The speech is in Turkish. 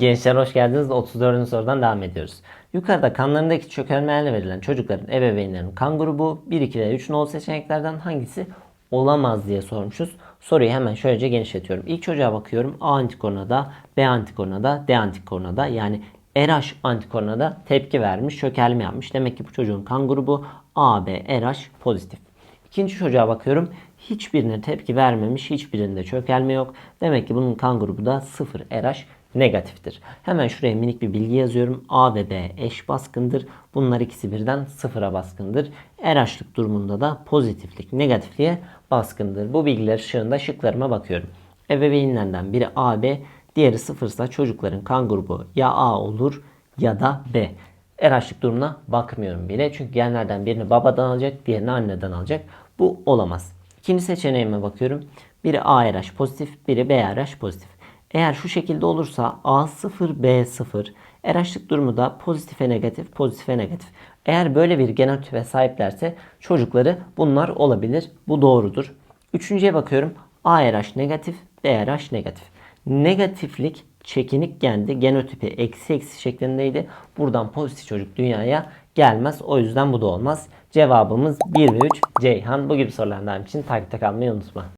Gençler hoş geldiniz. 34. sorudan devam ediyoruz. Yukarıda kanlarındaki çökelmelerle verilen çocukların ebeveynlerinin kan grubu 1, 2 ve 3 nol seçeneklerden hangisi olamaz diye sormuşuz. Soruyu hemen şöylece genişletiyorum. İlk çocuğa bakıyorum. A antikoruna da, B antikoruna da, D antikoruna da yani RH antikoruna da tepki vermiş, çökelme yapmış. Demek ki bu çocuğun kan grubu AB, RH pozitif. İkinci çocuğa bakıyorum. Hiçbirine tepki vermemiş, hiçbirinde çökelme yok. Demek ki bunun kan grubu da 0 RH negatiftir. Hemen şuraya minik bir bilgi yazıyorum. A ve B eş baskındır. Bunlar ikisi birden sıfıra baskındır. RH'lık durumunda da pozitiflik negatifliğe baskındır. Bu bilgiler ışığında şıklarıma bakıyorum. Ebeveynlerden biri A, B, diğeri sıfırsa çocukların kan grubu ya A olur ya da B. RH'lık durumuna bakmıyorum bile. Çünkü genlerden birini babadan alacak, diğerini anneden alacak. Bu olamaz. İkinci seçeneğime bakıyorum. Biri ARH pozitif, biri BRH pozitif. Eğer şu şekilde olursa A0, B0. RH'lık durumu da pozitife negatif, pozitife negatif. Eğer böyle bir genotipe sahiplerse çocukları bunlar olabilir. Bu doğrudur. Üçüncüye bakıyorum. ARH negatif, BRH negatif. Negatiflik çekinik gendi. Genotipi eksi eksi şeklindeydi. Buradan pozitif çocuk dünyaya gelmez. O yüzden bu da olmaz. Cevabımız 1 ve 3 Ceyhan. Bu gibi sorulardan için takipte kalmayı unutma.